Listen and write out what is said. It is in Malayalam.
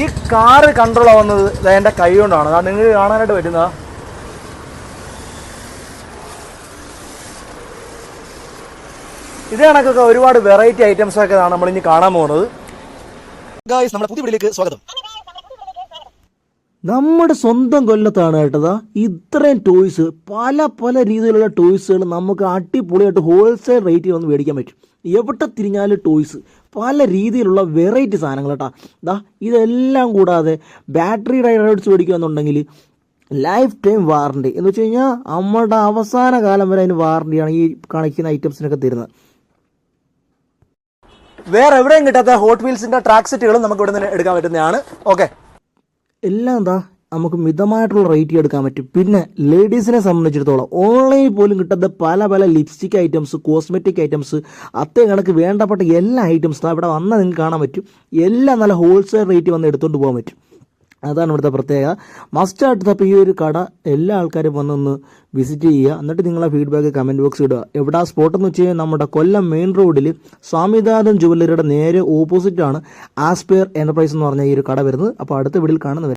ഈ കാറ് കൺട്രോൾ ആവുന്നത് എന്റെ കൈ കൊണ്ടാണ് അതാ നിങ്ങൾ കാണാനായിട്ട് വരുന്ന ഇതേ കണക്കൊക്കെ ഒരുപാട് വെറൈറ്റി ഐറ്റംസ് ഒക്കെ നമ്മൾ ഇനി കാണാൻ പോകുന്നത്. പുതിയ സ്വാഗതം. നമ്മുടെ സ്വന്തം കൊല്ലത്താണ് കേട്ടതാ ഇത്രയും ടോയ്സ് പല പല രീതിയിലുള്ള ടോയ്സുകൾ നമുക്ക് അടിപൊളിയായിട്ട് ഹോൾസെയിൽ റേറ്റിൽ വന്ന് മേടിക്കാൻ പറ്റും. എവിടെ തിരിഞ്ഞാലും ടോയ്സ് പല രീതിയിലുള്ള വെറൈറ്റി സാധനങ്ങൾ കേട്ടാ. ദാ ഇതെല്ലാം കൂടാതെ ബാറ്ററി റൈഡേഴ്സ് മേടിക്കുകയെന്നുണ്ടെങ്കിൽ ലൈഫ് ടൈം വാറണ്ടി എന്ന് വെച്ച് കഴിഞ്ഞാൽ നമ്മുടെ അവസാന കാലം വരെ അതിന് വാറണ്ടിയാണ് ഈ കാണിക്കുന്ന ഐറ്റംസിനൊക്കെ തരുന്നത്. വേറെ എവിടെയും കിട്ടാത്ത ഹോട്ട് വീൽസിന്റെ ട്രാക്ക് സെറ്റുകളും നമുക്ക് ഇവിടെ നിന്ന് എടുക്കാൻ പറ്റുന്നതാണ്. ഓക്കെ എല്ലാം എന്താ നമുക്ക് മിതമായിട്ടുള്ള റേറ്റ് എടുക്കാൻ പറ്റും. പിന്നെ ലേഡീസിനെ സംബന്ധിച്ചിടത്തോളം ഓൺലൈനിൽ പോലും കിട്ടുന്ന പല പല ലിപ്സ്റ്റിക് ഐറ്റംസ് കോസ്മെറ്റിക് ഐറ്റംസ് അത്തേ കണക്ക് വേണ്ടപ്പെട്ട എല്ലാ ഐറ്റംസും അവിടെ വന്നാൽ നിങ്ങൾക്ക് കാണാൻ പറ്റും. എല്ലാം നല്ല ഹോൾസെയിൽ റേറ്റ് വന്ന് എടുത്തുകൊണ്ട് പോകാൻ പറ്റും. അതാണ് ഇവിടുത്തെ പ്രത്യേകത. മസ്റ്റായിട്ട് തപ്പോൾ ഈ ഒരു കട എല്ലാ ആൾക്കാരും വന്നൊന്ന് വിസിറ്റ് ചെയ്യുക. എന്നിട്ട് നിങ്ങളെ ഫീഡ്ബാക്ക് കമന്റ് ബോക്സ് ഇടുക. എവിടെ ആ സ്പോട്ട് എന്ന് വെച്ച് കഴിഞ്ഞാൽ നമ്മുടെ കൊല്ലം മെയിൻ റോഡിൽ സ്വാമിനാഥൻ ജുവല്ലറിയുടെ നേരെ ഓപ്പോസിറ്റാണ് ആസ്പെയർ എന്റർപ്രൈസ് എന്ന് പറഞ്ഞ ഈ ഒരു കട വരുന്നത്. അപ്പോൾ അടുത്ത വീട്ടിൽ കാണുന്നവരെ